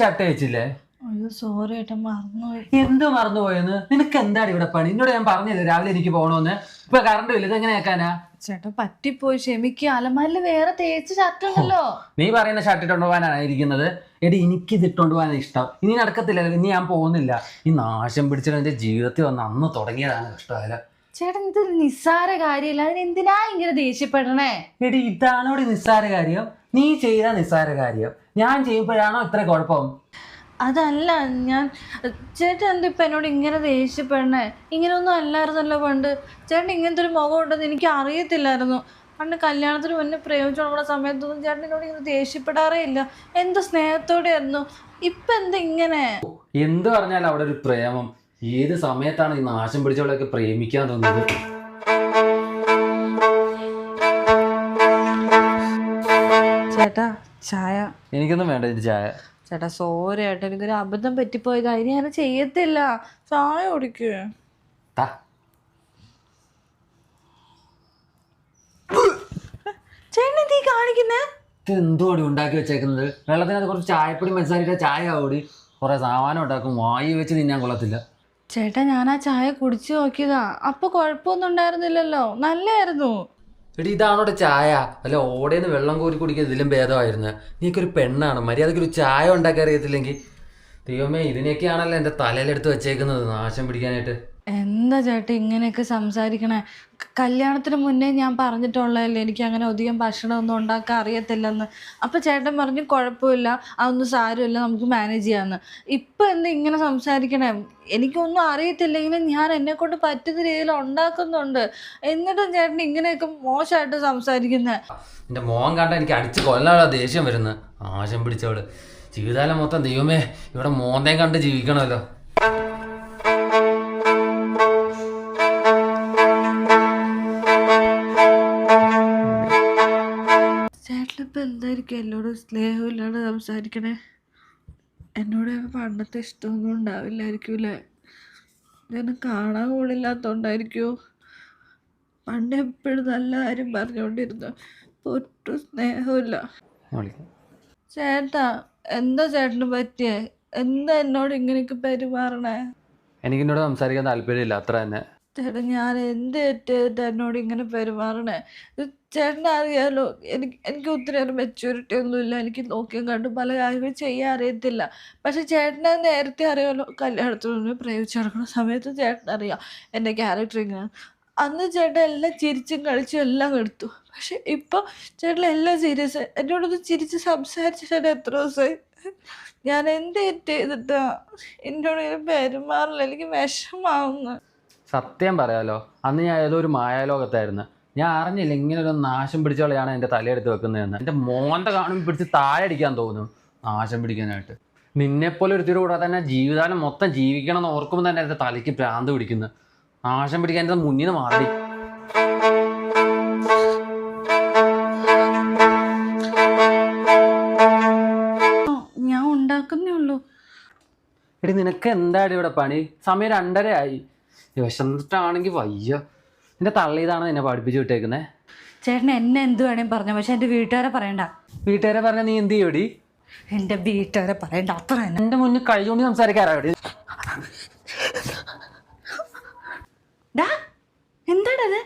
Shirt അയച്ചില്ലേ അയ്യോ sorry മറന്നുപോയി. എന്ത് മറന്നുപോയെന്ന്? നിനക്ക് എന്താണ് ഇവിടെ പണി? എന്നോട് ഞാൻ പറഞ്ഞില്ലേ രാവിലെ എനിക്ക് പോകണമെന്ന് ഇപ്പൊ കറണ്ട് ഇല്ല എങ്ങനെ ആക്കാനാ ചേട്ടാ പറ്റിപ്പോയി. ക്ഷമിക്കുക അലമാരിൽ വേറെ തേച്ച് ഷർട്ട് ഉണ്ടല്ലോ. നീ പറയുന്ന ഷർട്ട് ഇട്ടുകൊണ്ട് പോകാനാണ് ഇരിക്കുന്നത് എടി എനിക്ക് ഇത് പോകാൻ ഇഷ്ടം. ഇനി നടക്കത്തില്ല ഇനി ഞാൻ പോകുന്നില്ല. ഈ നാശം പിടിച്ചിട്ട് എന്റെ ജീവിതത്തിൽ വന്ന് അന്ന് തുടങ്ങിയതാണ് ഇഷ്ടമല്ല ചേട്ടൻ ഇത് നിസ്സാര കാര്യമില്ല. അതിന് എന്തിനാ ഇങ്ങനെ ദേഷ്യപ്പെടണേ? എടി ഇതാണോ നിസ്സാര കാര്യം? നീ ചെയ്ത നിസ്സാര കാര്യം. ഞാൻ ചെയ്യുമ്പോഴാണോ ഇത്ര കുഴപ്പം? അതല്ല ഞാൻ ചേട്ടൻ എന്താ ഇപ്പൊ എന്നോട് ഇങ്ങനെ ദേഷ്യപ്പെടണേ? ഇങ്ങനെയൊന്നും അല്ലായിരുന്നല്ലോ പണ്ട്. ചേട്ടൻ ഇങ്ങനത്തെ ഒരു മുഖം ഉണ്ടെന്ന് എനിക്ക് അറിയത്തില്ലായിരുന്നു. പണ്ട് കല്യാണത്തിന് മുന്നേ പ്രയോഗിച്ചുകൊണ്ടുള്ള സമയത്തൊന്നും ചേട്ടൻ എന്നോട് ഇങ്ങനെ ദേഷ്യപ്പെടാറേ ഇല്ല. എന്ത് സ്നേഹത്തോടെയായിരുന്നു? ഇപ്പൊ എന്താ ഇങ്ങനെ? എന്ത് പറഞ്ഞാലും അവിടെ ഒരു പ്രേമം. ഏത് സമയത്താണ് ഈ നാശം പിടിച്ചവളൊക്കെ പ്രേമിക്കാൻ തോന്നുന്നത് ചേട്ടാ ചായ. എനിക്കൊന്നും വേണ്ട ഇത് ചായ. ചേട്ടാ സോറി ഏട്ടാ എനിക്കൊരു അബദ്ധം പറ്റിപ്പോയതാ ഇനി ഞാൻ ചെയ്യത്തില്ല. ചായ കുടിക്കുക താ ചേട്ടൻ തീ കാണിക്കുന്നേ? ഇത് എന്തുവാടി ഉണ്ടാക്കി വെച്ചേക്കുന്നത്? വെള്ളത്തിനകത്ത് കുറച്ച് ചായപ്പൊടി മനസ്സിലാക്കിയിട്ട് ചായ ഓടി കുറെ സാമാനം ഉണ്ടാക്കും. വായി വെച്ച് തിന്നാൻ കൊള്ളത്തില്ല. ചേട്ടാ ഞാൻ ആ ചായ കുടിച്ചു നോക്കിയതാ. അപ്പൊ കുഴപ്പമൊന്നും ഉണ്ടായിരുന്നില്ലല്ലോ. നല്ലായിരുന്നു. എടി ഇതാണോടെ ചായ? അല്ല ഓടേന്ന് വെള്ളം കോരി കുടിക്കുക ഇതിലും ഭേദമായിരുന്നു. നീക്കൊരു പെണ്ണാണ്. മര്യാദയ്ക്ക് ഒരു ചായ ഉണ്ടാക്കി അറിയത്തില്ലെങ്കിൽ. ദൈവമേ ഇതിനൊക്കെയാണല്ലോ എന്റെ തലയിലെടുത്ത് വെച്ചേക്കുന്നത്. നാശം പിടിക്കാനായിട്ട്. എന്താ ചേട്ടാ ഇങ്ങനെയൊക്കെ സംസാരിക്കണേ? കല്യാണത്തിന് മുന്നേ ഞാൻ പറഞ്ഞിട്ടുള്ളതല്ലേ എനിക്ക് അങ്ങനെ അധികം ഭക്ഷണമൊന്നും ഉണ്ടാക്കാൻ അറിയത്തില്ലെന്ന്. അപ്പം ചേട്ടൻ പറഞ്ഞു കുഴപ്പമില്ല അതൊന്നും സാരമില്ല നമുക്ക് മാനേജ് ചെയ്യാമെന്ന് ഇപ്പം എന്താ ഇങ്ങനെ സംസാരിക്കണേ? എനിക്കൊന്നും അറിയത്തില്ലെങ്കിലും ഞാൻ എന്നെക്കൊണ്ട് പറ്റുന്ന രീതിയിൽ ഉണ്ടാക്കുന്നുണ്ട്. എന്നിട്ടും ചേട്ടൻ ഇങ്ങനെയൊക്കെ മോശമായിട്ട് സംസാരിക്കുന്നത് എന്റെ മോൻ കണ്ട എനിക്ക് അടിച്ച് കൊല്ലാനുള്ള ദേഷ്യം വരുന്നു ആശം പിടിച്ചവൾ. ജീവിതകാലം മൊത്തം ദൈവമേ ഇവിടെ മോന്തേം കണ്ട് ജീവിക്കണമല്ലോ. ചേട്ടനിപ്പോൾ എന്തായിരിക്കും? എന്നോട് സ്നേഹമില്ലാണ്ട് സംസാരിക്കണേ. എന്നോട് പണ്ടത്തെ ഇഷ്ടമൊന്നും ഉണ്ടാവില്ലായിരിക്കുമല്ലേ ഇതൊന്നും കാണാൻ കൂടില്ലാത്തോണ്ടായിരിക്കുമോ പണ്ട് എപ്പോഴും നല്ല കാര്യം പറഞ്ഞുകൊണ്ടിരുന്നു ഇപ്പോൾ ഒട്ടും സ്നേഹമില്ല. ചേട്ടാ എന്താ ചേട്ടന് പറ്റിയേ? എന്താ എന്നോട് ഇങ്ങനെയൊക്കെ പെരുമാറണേ? എനിക്ക് എന്നോട് സംസാരിക്കാൻ താല്പര്യമില്ല. അത്ര തന്നെ. ചേട്ടാ ഞാൻ എന്ത് തെറ്റ് എന്നോട് ഇങ്ങനെ പെരുമാറണേ. ചേട്ടനെ അറിയാലോ എനിക്ക് എനിക്ക് ഒത്തിരി മെച്ചൂരിറ്റി മെച്യൂരിറ്റി ഒന്നുമില്ല എനിക്ക് നോക്കിയും കണ്ടു പല കാര്യങ്ങളും ചെയ്യാൻ അറിയത്തില്ല. പക്ഷെ ചേട്ടനെ നേരത്തെ അറിയാലോ കല്യാണത്തിന് പ്രയോഗിച്ചു നടക്കുന്ന സമയത്ത് ചേട്ടനറിയാം എന്റെ ക്യാരക്ടർ ഇങ്ങനെ. അന്ന് ചേട്ടൻ എല്ലാം ചിരിച്ചും കളിച്ചും എല്ലാം എടുത്തു. പക്ഷെ ഇപ്പോൾ ചേട്ടൻ എല്ലാം സീരിയസ് എന്നോടൊന്ന് ചിരിച്ച് സംസാരിച്ചിട്ട് എത്ര ദിവസമായി? ഞാൻ എന്ത് തെറ്റ് ചെയ്തിട്ടാ? എന്നോട് ഇങ്ങനെ പെരുമാറില്ല എനിക്ക് വിഷമാവുന്നു സത്യം പറയാലോ അന്ന് ഞാൻ ഏതോ ഒരു മായാലോകത്തായിരുന്നു. ഞാൻ അറിഞ്ഞില്ല ഇങ്ങനെ ഒരു നാശം പിടിച്ചോളയാണ് എന്റെ തലയെടുത്ത് വെക്കുന്നതെന്ന്. എന്റെ മോന്ത കാണുമ്പോൾ പിടിച്ച് താഴെ അടിക്കാൻ തോന്നും നാശം പിടിക്കാനായിട്ട്. നിന്നെപ്പോലെ ഒരു കൂടെ തന്നെ ജീവിതകാലം മൊത്തം ജീവിക്കണം എന്ന് ഓർക്കുമ്പോൾ തന്നെ എന്റെ തലയ്ക്ക് ഭ്രാന്ത് പിടിക്കുന്നു. നാശം പിടിക്കാൻ എന്റെ മുന്നിൽ നിന്ന് മാറി. ഞാൻ ഉണ്ടാക്കുന്നേ ഉള്ളൂ. എടി നിനക്ക് എന്താടി ഇവിടെ പണി? സമയം രണ്ടര ആയി വിശന്നിട്ടാണെങ്കിൽ വയ്യ. എന്റെ തള്ളിയതാണ് എന്നെ പഠിപ്പിച്ചു വിട്ടേക്കുന്നത് ചേട്ടൻ എന്നെ എന്ത് വേണേലും പറഞ്ഞു പക്ഷെ എന്റെ വീട്ടുകാരെ പറയണ്ട. വീട്ടുകാരെ പറഞ്ഞ നീ എന്ത് ചെയ്യോടി? എന്റെ വീട്ടുകാരെ പറയണ്ട അത്ര തന്നെ. എന്റെ മുന്നിൽ കഴിച്ചുകൊണ്ട് സംസാരിക്കാറാടി എന്താണത്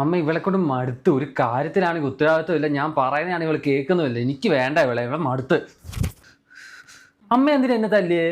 അമ്മ ഇവളെ കൊണ്ട് മടുത്ത്. ഒരു കാര്യത്തിലാണെങ്കിൽ ഉത്തരവാദിത്വം ഇല്ല. ഞാൻ പറയുന്നതാണ് ഇവൾ കേൾക്കുന്നുമില്ല. എനിക്ക് വേണ്ട ഇവളെ ഇവളെ മടുത്ത്. അമ്മ എന്തിനാ എന്നെ തല്ലിയേ?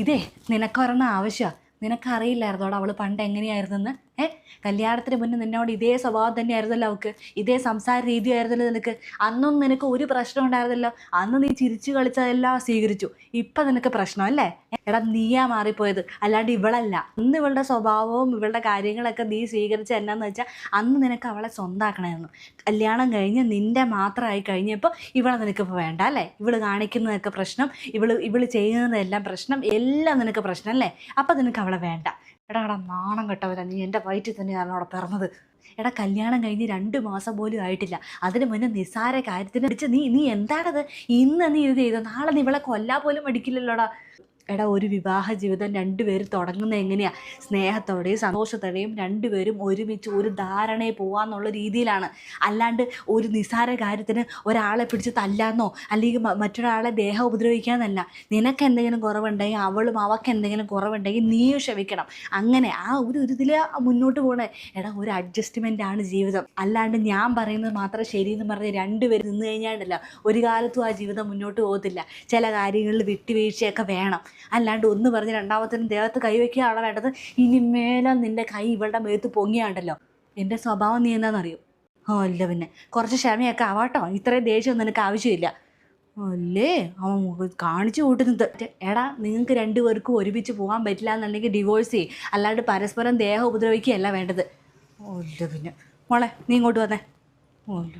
ഇതേ നിനക്കൊരെണ്ണം ആവശ്യമാണ് നിനക്കറിയില്ലായിരുന്നോടാ അവൾ പണ്ട് എങ്ങനെയായിരുന്നെന്ന് ഏ? കല്യാണത്തിന് മുന്നേ നിന്നോട് ഇതേ സ്വഭാവം തന്നെയായിരുന്നല്ലോ അവൾക്ക് ഇതേ സംസാര രീതിയായിരുന്നല്ലോ നിനക്ക്. അന്നും നിനക്ക് ഒരു പ്രശ്നം ഉണ്ടായിരുന്നല്ലോ. അന്ന് നീ ചിരിച്ചു കളിച്ചതെല്ലാം സ്വീകരിച്ചു. ഇപ്പം നിനക്ക് പ്രശ്നം അല്ലേ? എടാ നീയാ മാറിപ്പോയത്. അല്ലാണ്ട് ഇവളല്ല. അന്ന് ഇവളുടെ സ്വഭാവവും ഇവളുടെ കാര്യങ്ങളൊക്കെ നീ സ്വീകരിച്ച എന്നാന്ന് വെച്ചാൽ അന്ന് നിനക്ക് അവളെ സ്വന്തമാക്കണമായിരുന്നു കല്യാണം കഴിഞ്ഞ് നിന്റെ മാത്രമായി കഴിഞ്ഞപ്പോൾ ഇവളെ നിനക്കിപ്പോൾ വേണ്ട അല്ലേ? ഇവൾ കാണിക്കുന്നതൊക്കെ പ്രശ്നം. ഇവൾ ഇവൾ ചെയ്യുന്നതെല്ലാം പ്രശ്നം. എല്ലാം നിനക്ക് പ്രശ്നം അല്ലേ? അപ്പം നിനക്ക് അവളെ വേണ്ട. എടാ എടാ നാണം കെട്ടവല നീ. എന്റെ വയറ്റിൽ തന്നെയാണ് അവിടെ പിറന്നത്. എടാ കല്യാണം കഴിഞ്ഞ് രണ്ട് മാസം പോലും ആയിട്ടില്ല. അതിന് മുന്നേ നിസ്സാര കാര്യത്തിന് അടിച്ച് നീ നീ എന്താണത്? ഇന്ന് നീ ഇത് ചെയ്തോ നാളെ നീ ഇവളെ കൊല്ലാ പോലും മടിക്കില്ലല്ലോടാ. എടാ ഒരു വിവാഹ ജീവിതം രണ്ടുപേരും തുടങ്ങുന്നത് എങ്ങനെയാ? സ്നേഹത്തോടെയും സന്തോഷത്തോടെയും രണ്ടുപേരും ഒരുമിച്ച് ഒരു ധാരണയെ പോവാന്നുള്ള രീതിയിലാണ്. അല്ലാണ്ട് ഒരു നിസാര കാര്യത്തിന് ഒരാളെ പിടിച്ച് തല്ലാന്നോ അല്ലെങ്കിൽ മറ്റൊരാളെ ദേഹം ഉപദ്രവിക്കാന്നല്ല. നിനക്ക് എന്തെങ്കിലും കുറവുണ്ടെങ്കിൽ അവളും അവൾക്ക് എന്തെങ്കിലും കുറവുണ്ടെങ്കിൽ നീയും ക്ഷമിക്കണം. അങ്ങനെ ആ ഒരു ഇതിൽ മുന്നോട്ട് പോകണേ എടാ ഒരു അഡ്ജസ്റ്റ്മെന്റ് ആണ് ജീവിതം. അല്ലാണ്ട് ഞാൻ പറയുന്നത് മാത്രം ശരിയെന്ന് പറഞ്ഞ് രണ്ടുപേരും നിന്ന് കഴിഞ്ഞാണ്ടല്ല ഒരു കാലത്തും ആ ജീവിതം മുന്നോട്ട് പോകത്തില്ല. ചില കാര്യങ്ങളിൽ വിട്ടുവീഴ്ചയൊക്കെ വേണം. അല്ലാണ്ട് ഒന്ന് പറഞ്ഞ് രണ്ടാമത്തേനും ദേഹത്ത് കൈവയ്ക്കുകയാണ് വേണ്ടത്. ഇനി മേലെ നിന്റെ കൈ ഇവളുടെ മേത്ത് പൊങ്ങിയാണ്ടല്ലോ എന്റെ സ്വഭാവം നീ എന്താണെന്നറിയോ ഓ അല്ല പിന്നെ കുറച്ച് ക്ഷമയൊക്കെ ആവാട്ടോ. ഇത്രയും ദേഷ്യം നിനക്ക് ആവശ്യമില്ല. അല്ലേ? അവൻ കാണിച്ചു കൂട്ടുന്നത്. എടാ നിങ്ങൾക്ക് രണ്ടുപേർക്കും ഒരുമിച്ച് പോകാൻ പറ്റില്ല എന്നുണ്ടെങ്കിൽ ഡിവോഴ്സ് ചെയ്യും. അല്ലാണ്ട് പരസ്പരം ദേഹം ഉപദ്രവിക്കുകയല്ല വേണ്ടത്. ഓല്ല പിന്നെ മോളെ നീ ഇങ്ങോട്ട് വന്നേ. ഓല്ല